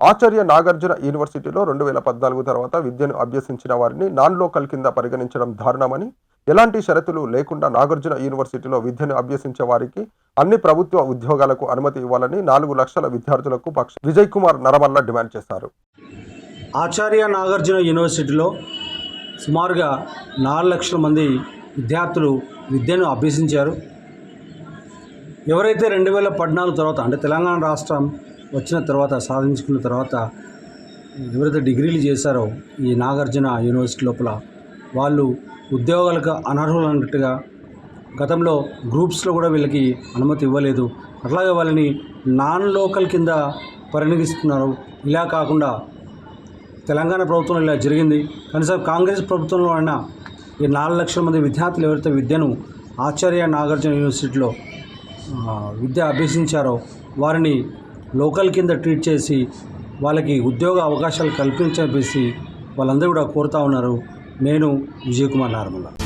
ఆచార్య నాగార్జున యూనివర్సిటీలో రెండు వేల పద్నాలుగు తర్వాత విద్యను అభ్యసించిన వారిని నాన్ లోకల్ కింద పరిగణించడం దారుణమని ఎలాంటి షరతులు లేకుండా నాగార్జున యూనివర్సిటీలో విద్యను అభ్యసించే వారికి అన్ని ప్రభుత్వ ఉద్యోగాలకు అనుమతి ఇవ్వాలని నాలుగు లక్షల విద్యార్థులకు పక్ష విజయ్ కుమార్ నరమల్ల డిమాండ్ చేశారు. ఆచార్య నాగార్జున యూనివర్సిటీలో సుమారుగా నాలుగు లక్షల మంది విద్యార్థులు విద్యను అభ్యసించారు. ఎవరైతే రెండు వేల పద్నాలుగు తర్వాత అంటే తెలంగాణ రాష్ట్రం వచ్చిన తర్వాత సాధించుకున్న తర్వాత ఎవరైతే డిగ్రీలు చేశారో ఈ నాగార్జున యూనివర్సిటీ లోపల వాళ్ళు ఉద్యోగాలకు అనర్హులు అన్నట్టుగా గతంలో గ్రూప్స్లో కూడా వీళ్ళకి అనుమతి ఇవ్వలేదు. అట్లాగే వాళ్ళని నాన్ లోకల్ కింద పరిగణిస్తున్నారు ఇలా కాకుండా తెలంగాణ ప్రభుత్వంలో ఇలా జరిగింది. కనీసం కాంగ్రెస్ ప్రభుత్వంలో అయినా ఈ నాలుగు లక్షల మంది విద్యార్థులు ఎవరైతే విద్యను ఆచార్య నాగార్జున యూనివర్సిటీలో విద్య అభ్యసించారో వారిని లోకల్ కింద ట్రీట్ చేసి వాళ్ళకి ఉద్యోగ అవకాశాలు కల్పించేసి వాళ్ళందరూ కూడా కోరుతా ఉన్నారు. నేను విజయ్ కుమార్ నార్మల్లా.